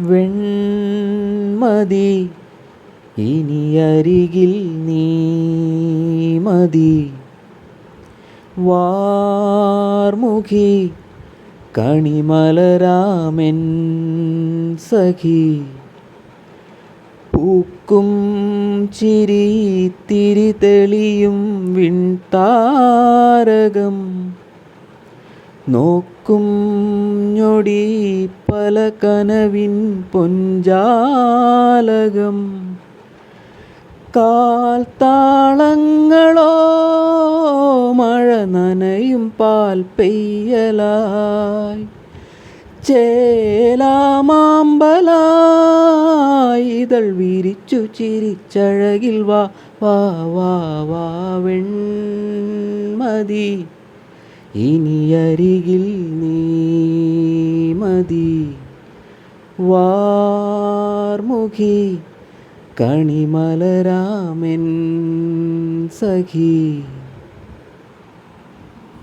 വെൺമതി. ഇനി അരികിൽ നീ മതി. വാർമുഖി കണിമലരാമൻ സഖി. പൂക്കും ചിരി തിരി തെളിയും വിൺതാരകം. നോക്കും ഞൊടി പല കനവിൻ പൊഞ്ചാലകം കാൽത്താളങ്ങളോ മഴ നനയും പാൽ പെയ്യലായി. ചേലാമാമ്പലായി ഇതൾ വിരിച്ചു ചിരിച്ചഴകിൽ വാ വാ വാ വാ വെൺമതി. ഇനി അരികിൽ നീ മതി. വാർമുഖി കണിമലരാമൻ സഖി.